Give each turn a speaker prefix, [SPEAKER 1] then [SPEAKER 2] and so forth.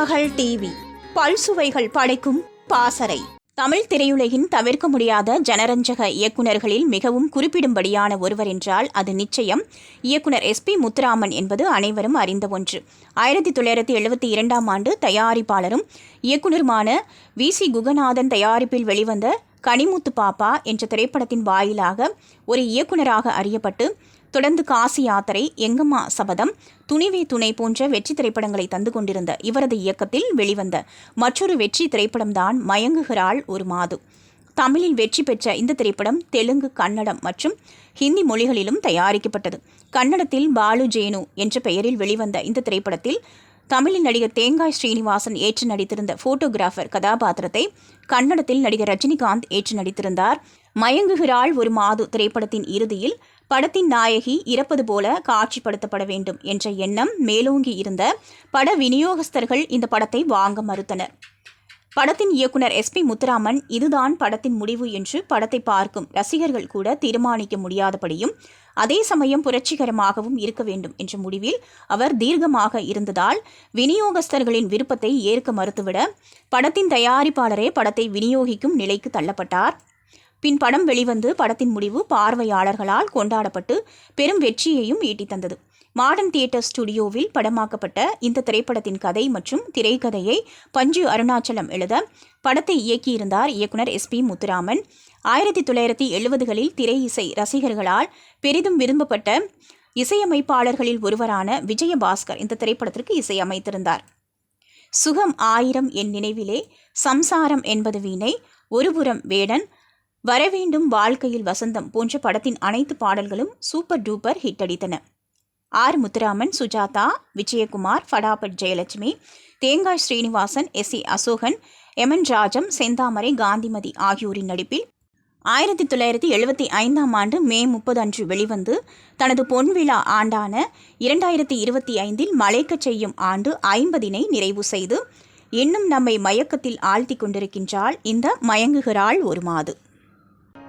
[SPEAKER 1] மகள் டிவி. பல்சுவைகள் படைக்கும் பாசறை. தமிழ் திரையுலகின் தவிர்க்க முடியாத ஜனரஞ்சக இயக்குனர்களில் மிகவும் குறிப்பிடும்படியான ஒருவர் என்றால் அது நிச்சயம் இயக்குனர் எஸ்பி முத்துராமன் என்பது அனைவரும் அறிந்த ஒன்று. ஆயிரத்தி தொள்ளாயிரத்தி எழுபத்தி இரண்டாம் ஆண்டு தயாரிப்பாளரும் இயக்குனருமான வி. சி. குகநாதன் தயாரிப்பில் வெளிவந்த கனிமுத்து பாப்பா என்ற திரைப்படத்தின் வாயிலாக ஒரு இயக்குனராக அறியப்பட்டு தொடர்ந்து காசி யாத்திரை எங்கம்மா சபதம் துணிவே துணை போன்ற வெற்றி திரைப்படங்களை தந்து கொண்டிருந்த இவரது இயக்கத்தில் வெளிவந்த மற்றொரு வெற்றி திரைப்படம்தான் மயங்குகிறாள் ஒரு மாது. தமிழில் வெற்றி பெற்ற இந்த திரைப்படம் தெலுங்கு கன்னடம் மற்றும் ஹிந்தி மொழிகளிலும் தயாரிக்கப்பட்டது. கன்னடத்தில் பாலு ஜேனு என்ற பெயரில் வெளிவந்த இந்த திரைப்படத்தில் தமிழில் நடிகர் தேங்காய் ஸ்ரீனிவாசன் ஏற்று நடித்திருந்த போட்டோகிராஃபர் கதாபாத்திரத்தை கன்னடத்தில் நடிகர் ரஜினிகாந்த் ஏற்று நடித்திருந்தார். மயங்குகிறாள் ஒரு மாது திரைப்படத்தின் இறுதியில் படத்தின் நாயகி இறப்பது போல காட்சிப்படுத்தப்பட வேண்டும் என்ற எண்ணம் மேலோங்கி இருந்த பட விநியோகஸ்தர்கள் இந்த படத்தை வாங்க மறுத்தனர். படத்தின் இயக்குனர் எஸ்பி முத்துராமன் இதுதான் படத்தின் முடிவு என்று படத்தை பார்க்கும் ரசிகர்கள் கூட தீர்மானிக்க முடியாதபடியும் அதே சமயம் புரட்சிகரமாகவும் இருக்க வேண்டும் என்ற முடிவில் அவர் தீர்க்கமாக இருந்ததால் விநியோகஸ்தர்களின் விருப்பத்தை ஏற்க மறுத்துவிட படத்தின் தயாரிப்பாளரே படத்தை விநியோகிக்கும் நிலைக்கு தள்ளப்பட்டார். பின் படம் வெளிவந்து படத்தின் முடிவு பார்வையாளர்களால் கொண்டாடப்பட்டு பெரும் வெற்றியையும் ஈட்டித் தந்தது மாடர்ன் தியேட்டர் ஸ்டுடியோவில் படமாக்கப்பட்ட இந்த திரைப்படத்தின் கதை மற்றும் திரைக்கதையை பஞ்சு அருணாச்சலம் எழுத படத்தை இயக்கியிருந்தார் இயக்குனர் எஸ் பி முத்துராமன். ஆயிரத்தி தொள்ளாயிரத்தி எழுபதுகளில் திரை இசை ரசிகர்களால் பெரிதும் விரும்பப்பட்ட இசையமைப்பாளர்களில் ஒருவரான விஜயபாஸ்கர் இந்த திரைப்படத்திற்கு இசையமைத்திருந்தார் சுகம் ஆயிரம் என் நினைவிலே சம்சாரம் என்பது வீணை ஒருபுறம் வேடன் வரவேண்டும் வாழ்க்கையில் வசந்தம் போன்ற படத்தின் அனைத்து பாடல்களும் super duper hit அடித்தன. R. Muthuraman Sujatha Vijayakumar Fatafat Jayalakshmi Thengai Srinivasan S. C Ashokan எமன் ராஜம் செந்தாமரை காந்திமதி ஆகியோரின் நடிப்பில் ஆயிரத்தி தொள்ளாயிரத்தி எழுபத்தி ஐந்தாம் ஆண்டு மே முப்பது அன்று வெளிவந்து தனது பொன்விழா ஆண்டான இரண்டாயிரத்தி இருபத்தி ஐந்தில் மலைக்கச் செய்யும் ஆண்டு ஐம்பதினை நிறைவு செய்து இன்னும் நம்மை மயக்கத்தில் ஆழ்த்தி கொண்டிருக்கின்றாள் இந்த மயங்குகிறாள் ஒரு மாது.